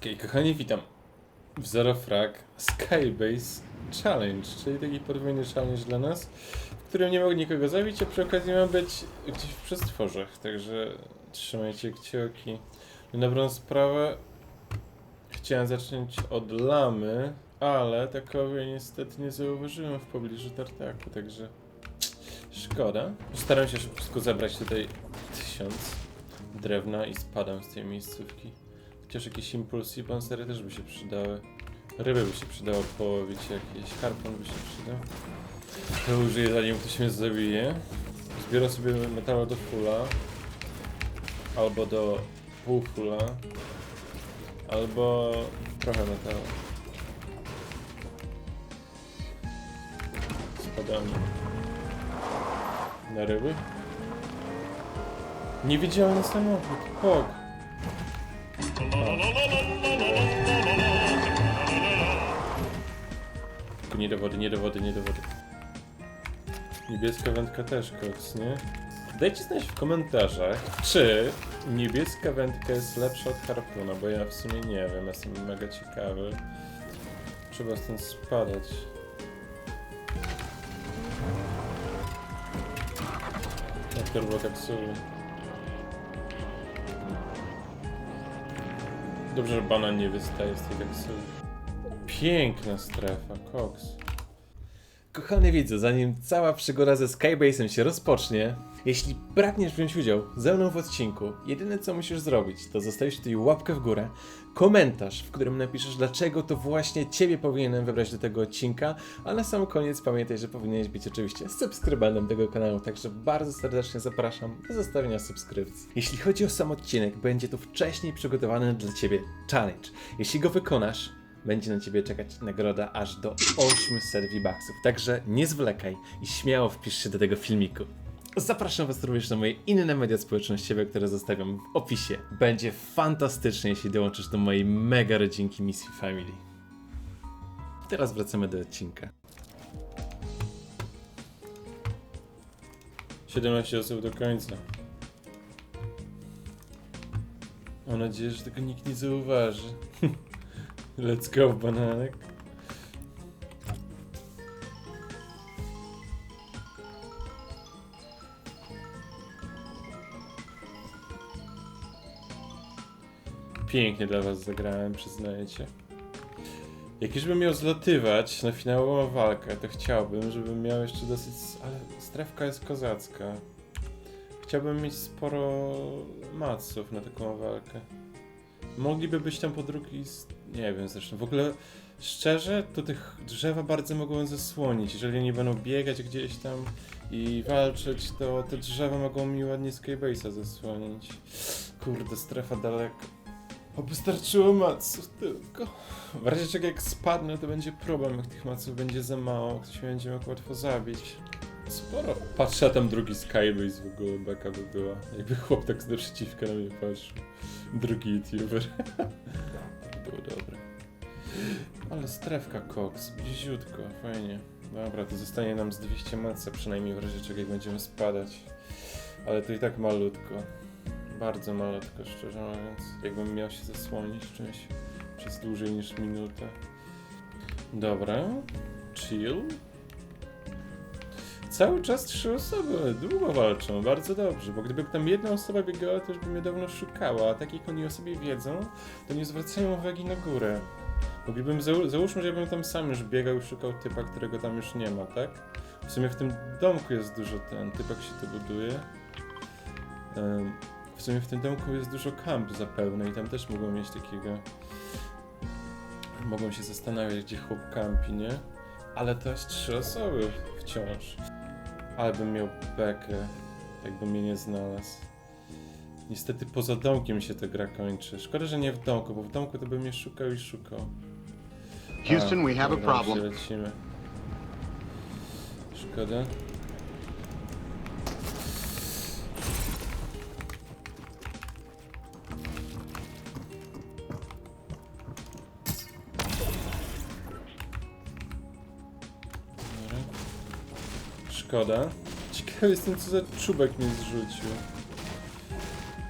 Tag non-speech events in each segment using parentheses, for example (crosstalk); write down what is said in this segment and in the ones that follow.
Okej, kochani, witam w Zero Frag Skybase Challenge, czyli taki podwójny challenge dla nas, w którym nie mogę nikogo zabić, a przy okazji mam być gdzieś w przestworzach, także trzymajcie kciuki. Na dobrą sprawę chciałem zacząć od lamy, ale takowej niestety nie zauważyłem w pobliżu tartaku, także szkoda. Staram się szybko zebrać tutaj tysiąc drewna i spadam z tej miejscówki. Chociaż jakieś impulsy i pancery też by się przydały. Ryby by się przydało połowić jakieś, harpon by się przydał. To użyję zanim ktoś mnie zabije. Zbiorę sobie metalu do fulla. Albo do pół fulla. Albo trochę metalu. Spadamy. Na ryby? Nie widziałem na samochód. Pog. Nie do wody, nie do wody, nie do wody. Niebieska wędka też koks, nie? Dajcie znać w komentarzach, czy niebieska wędka jest lepsza od harpuna, bo ja w sumie nie wiem, jestem mega ciekawy. Trzeba stąd spadać. Na turbokapsuły. Dobrze, że banan nie wystaje z tej kapsuły. Piękna strefa, koks. Kochany widzu, zanim cała przygoda ze Skybase'em się rozpocznie, jeśli pragniesz wziąć udział ze mną w odcinku, jedyne co musisz zrobić, to zostawić tutaj łapkę w górę, komentarz, w którym napiszesz, dlaczego to właśnie Ciebie powinienem wybrać do tego odcinka, a na sam koniec pamiętaj, że powinieneś być oczywiście subskrybentem tego kanału, także bardzo serdecznie zapraszam do zostawienia subskrypcji. Jeśli chodzi o sam odcinek, będzie tu wcześniej przygotowany dla Ciebie challenge. Jeśli go wykonasz, będzie na ciebie czekać nagroda aż do 800 V-Bucksów. Także nie zwlekaj i śmiało wpisz się do tego filmiku. Zapraszam Was również na moje inne media społecznościowe, które zostawiam w opisie. Będzie fantastycznie, jeśli dołączysz do mojej mega rodzinki Misfit Family. Teraz wracamy do odcinka. 17 osób do końca. Mam nadzieję, że tego nikt nie zauważy. (laughs) Let's go, bananek. Pięknie dla was zagrałem, przyznajecie. Jak już bym miał zlatywać na finałową walkę, to chciałbym, żebym miał jeszcze dosyć... Ale strefka jest kozacka. Chciałbym mieć sporo maców na taką walkę. Mogliby być tam podrógi z... Nie wiem zresztą. W ogóle szczerze, to tych drzewa bardzo mogą zasłonić. Jeżeli oni będą biegać gdzieś tam i walczyć, to te drzewa mogą mi ładnie Skybase'a zasłonić. Kurde, strefa daleko. O, wystarczyło maców tylko. W razie czego jak spadnę, to będzie problem, jak tych maców będzie za mało. Ktoś mnie będzie mógł łatwo zabić. Sporo. Patrzę, tam drugi Skybase w ogóle, beka by była. Jakby chłop tak z naprzeciwka na mnie patrzył. Drugi youtuber. (laughs) to było dobre. Ale strefka koks, bliziutko, fajnie. Dobra, to zostanie nam z 200 maca, przynajmniej w razie czego jak będziemy spadać. Ale to i tak malutko. Bardzo malutko, szczerze mówiąc. Jakbym miał się zasłonić czymś przez dłużej niż minutę. Dobra, chill. Cały czas trzy osoby długo walczą, bardzo dobrze, bo gdyby tam jedna osoba biegała, to już by mnie dawno szukała, a tak jak oni o sobie wiedzą, to nie zwracają uwagi na górę. Moglibym, zał załóżmy, że ja bym tam sam już biegał i szukał typa, którego tam już nie ma, tak? W sumie w tym domku jest dużo ten, typak się to buduje. Em, w sumie w tym domku jest dużo kamp zapewne i tam też mogą mieć takiego... Mogą się zastanawiać, gdzie chłop kampi, nie? Ale to jest trzy osoby wciąż. Ale bym miał bekę, jakby mnie nie znalazł. Niestety poza domkiem się ta gra kończy. Szkoda, że nie w domku, bo w domku to by mnie szukał i szukał. Houston, we have a problem. Lecimy. Szkoda. Szkoda. Ciekawy jestem, co za czubek mnie zrzucił.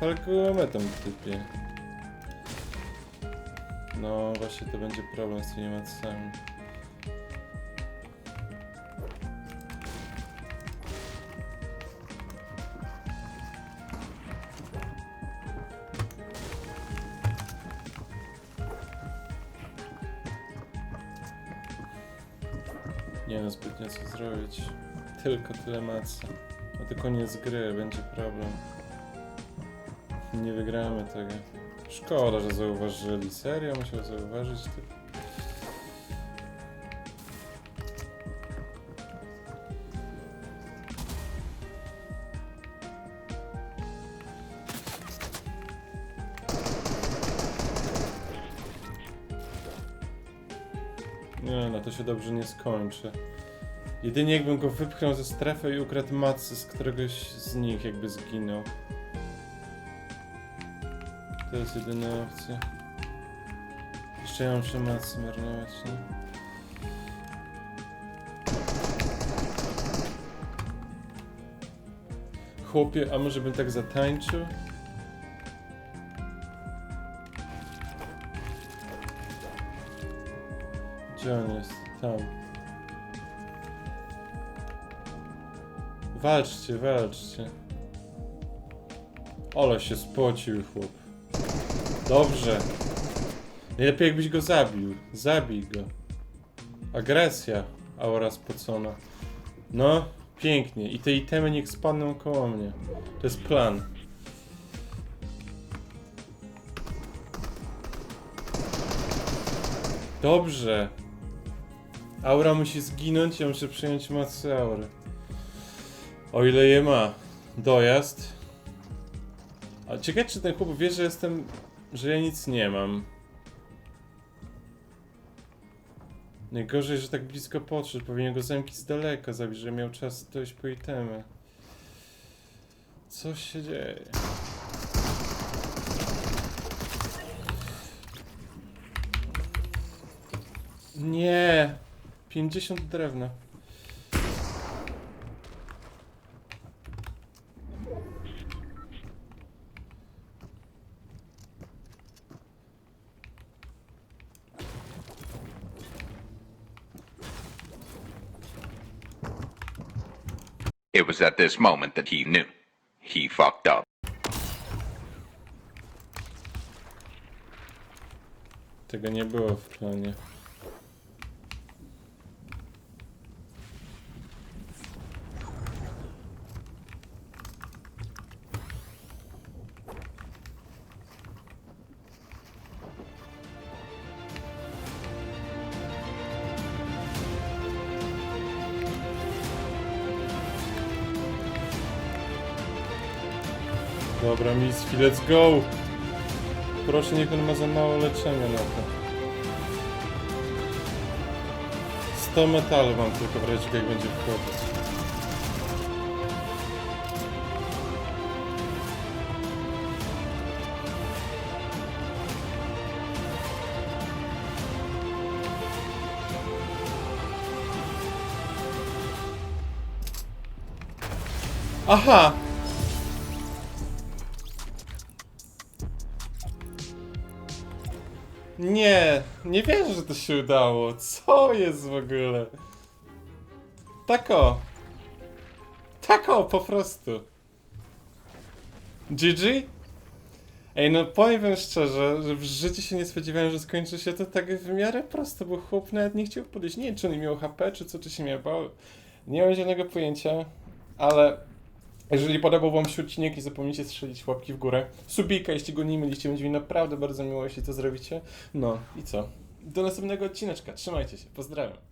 Palkometą typie. No właśnie to będzie problem z tymi macami. Nie no, zbytnio co zrobić. Tylko tyle maca. A to koniec gry, będzie problem. Nie wygramy tego. Szkoda, że zauważyli. Serio musiał zauważyć to. Nie no, to się dobrze nie skończy. Jedynie jakbym go wypchnął ze strefy i ukradł macy z któregoś z nich, jakby zginął. To jest jedyna opcja. Jeszcze ja muszę macy marnować, nie? Chłopie, a może bym tak zatańczył? Gdzie on jest? Tam. Walczcie, walczcie. Ole się spocił chłop. Dobrze. Najlepiej jakbyś go zabił. Zabij go. Agresja. Aura spocona. No, pięknie. I te itemy niech spadną koło mnie. To jest plan. Dobrze. Aura musi zginąć, ja muszę przyjąć masę aury. O ile je ma. Dojazd. A ciekawe, czy ten chłop wie, że jestem... że ja nic nie mam. Najgorzej, że tak blisko podszedł. Powinien go zamki z daleka zabić, że miał czas dojść po itemy. Co się dzieje? Nie! 50 drewna. It was at this moment that he knew. He fucked up. Tego nie było w planie. Dobra, Misfi, let's go! Proszę, niech on ma za mało leczenia na to. 100 metalu mam tylko w razie, jak będzie wchodzić. Aha! Nie, nie wierzę, że to się udało. Co jest w ogóle? Tako. Tako, po prostu. GG? Ej, no powiem szczerze, że w życiu się nie spodziewałem, że skończy się to tak w miarę prosto, bo chłop nawet nie chciał podejść. Nie wiem, czy on miał HP, czy co, czy się miał. Nie mam zielonego pojęcia, ale jeżeli podobał wam się odcinek, nie zapomnijcie strzelić łapki w górę. Subika, jeśli go nie mieliście, będzie mi naprawdę bardzo miło, jeśli to zrobicie. No i co? Do następnego odcineczka. Trzymajcie się. Pozdrawiam.